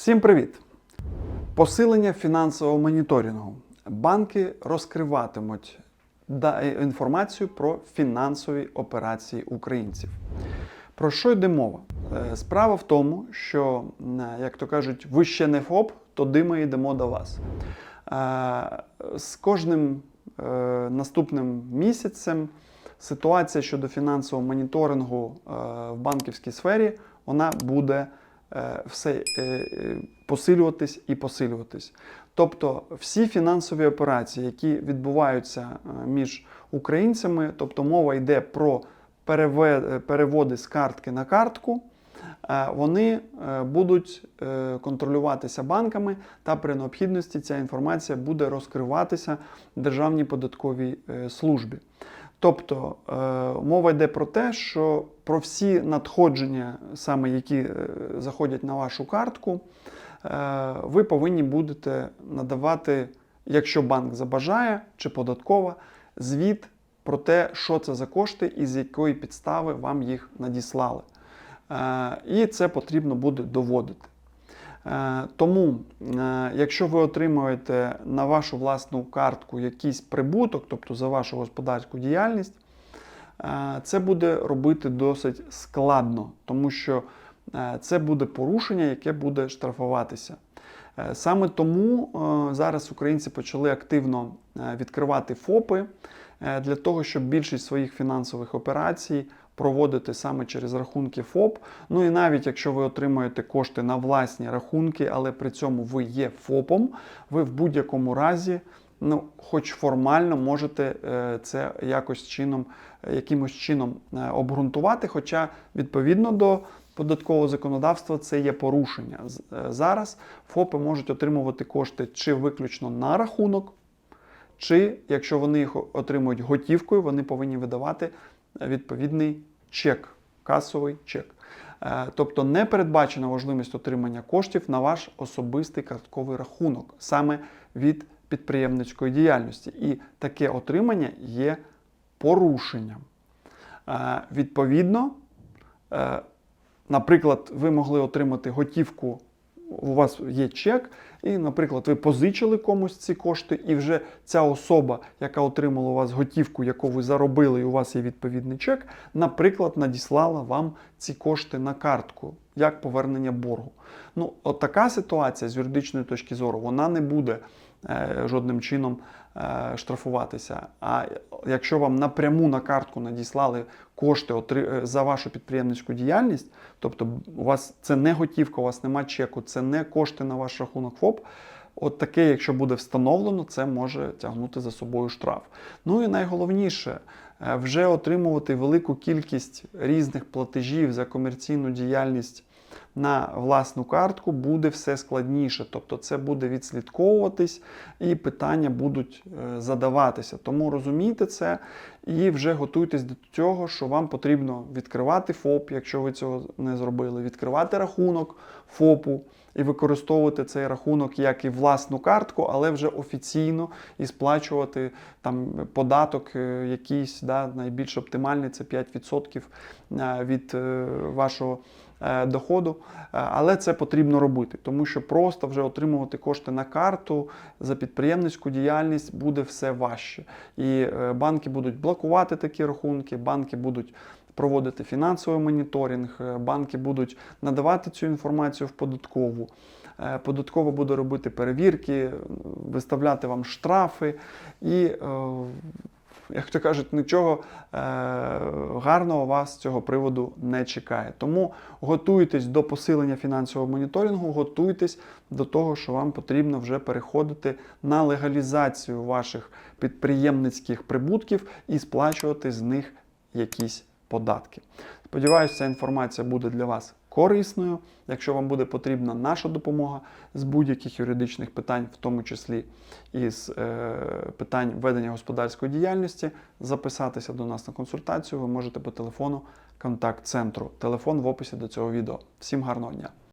Всім привіт! Посилення фінансового моніторингу. Банки розкриватимуть інформацію про фінансові операції українців. Про що йде мова? Е, Справа в тому, що, як то кажуть, ви ще не ФОП, тоді ми йдемо до вас. Е, З кожним е, наступним місяцем ситуація щодо фінансового моніторингу е, в банківській сфері вона буде е, все е, е, посилюватись і посилюватись. Тобто всі фінансові операції, які відбуваються е, між українцями, тобто мова йде про е, переводи з картки на картку, е, вони е, будуть е, контролюватися банками, та при необхідності ця інформація буде розкриватися Державній податковій е, службі. Тобто е, мова йде про те, що про всі надходження, саме які е, заходять на вашу картку, е, ви повинні будете надавати, якщо банк забажає чи податкова, звіт про те, що це за кошти і з якої підстави вам їх надіслали. І це потрібно буде доводити. Е, Тому, е, якщо ви отримуєте на вашу власну картку якийсь прибуток, тобто за вашу господарську діяльність, е, це буде робити досить складно, тому що це буде порушення, яке буде штрафуватися. Саме тому зараз українці почали активно відкривати ФОПи е, для того, щоб більшість своїх фінансових операцій проводити саме через рахунки ФОП. Ну і навіть якщо ви отримуєте кошти на власні рахунки, але при цьому ви є ФОПом, ви в будь-якому разі, ну, хоч формально можете е, це якось чином, е, якимось чином е, обґрунтувати, хоча відповідно до податкового законодавства це є порушення. Е, Зараз ФОПи можуть отримувати кошти чи виключно на рахунок, чи якщо вони їх отримують готівкою, вони повинні видавати е, відповідний чек, касовий чек. Е, Тобто не передбачена можливість отримання коштів на ваш особистий картковий рахунок саме від підприємницької діяльності. І таке отримання є порушенням. Е, Відповідно, наприклад, ви могли отримати готівку, у вас є чек, і, наприклад, ви позичили комусь ці кошти, і вже ця особа, яка отримала у вас готівку, яку ви заробили, і у вас є відповідний чек, наприклад, надіслала вам ці кошти на картку як повернення боргу. Ну, от така ситуація з юридичної точки зору, вона не буде жодним чином е, штрафуватися. А якщо вам напряму на картку надіслали кошти е, за вашу підприємницьку діяльність, тобто у вас це не готівка, у вас нема чеку, це не кошти на ваш рахунок ФОП. От таке, якщо буде встановлено, це може тягнути за собою штраф. Ну і найголовніше, е, вже отримувати велику кількість різних платежів за комерційну діяльність на власну картку буде все складніше. Тобто це буде відслідковуватись і питання будуть е, задаватися. Тому розумійте це і вже готуйтесь до цього, що вам потрібно відкривати ФОП, якщо ви цього не зробили, відкривати рахунок ФОПу і використовувати цей рахунок як і власну картку, але вже офіційно і сплачувати там податок е, якийсь, да, найбільш оптимальний це 5% е, від е, вашого доходу. Але це потрібно робити, тому що просто вже отримувати кошти на карту за підприємницьку діяльність буде все важче. І банки будуть блокувати такі рахунки, банки будуть проводити фінансовий моніторинг, е, банки будуть надавати цю інформацію в податкову. Податково Податкова буде робити перевірки, виставляти вам штрафи і, е, як то кажуть, нічого е, гарного вас з цього приводу не чекає. Тому готуйтесь до посилення фінансового моніторингу, готуйтесь до того, що вам потрібно вже переходити на легалізацію ваших підприємницьких прибутків і сплачувати з них якісь податки. Сподіваюся, ця інформація буде для вас корисною. Якщо вам буде потрібна наша допомога з будь-яких юридичних питань, в тому числі із е, питань ведення господарської діяльності, записатися до нас на консультацію ви можете по телефону контакт-центру. Телефон в описі до цього відео. Всім гарного дня!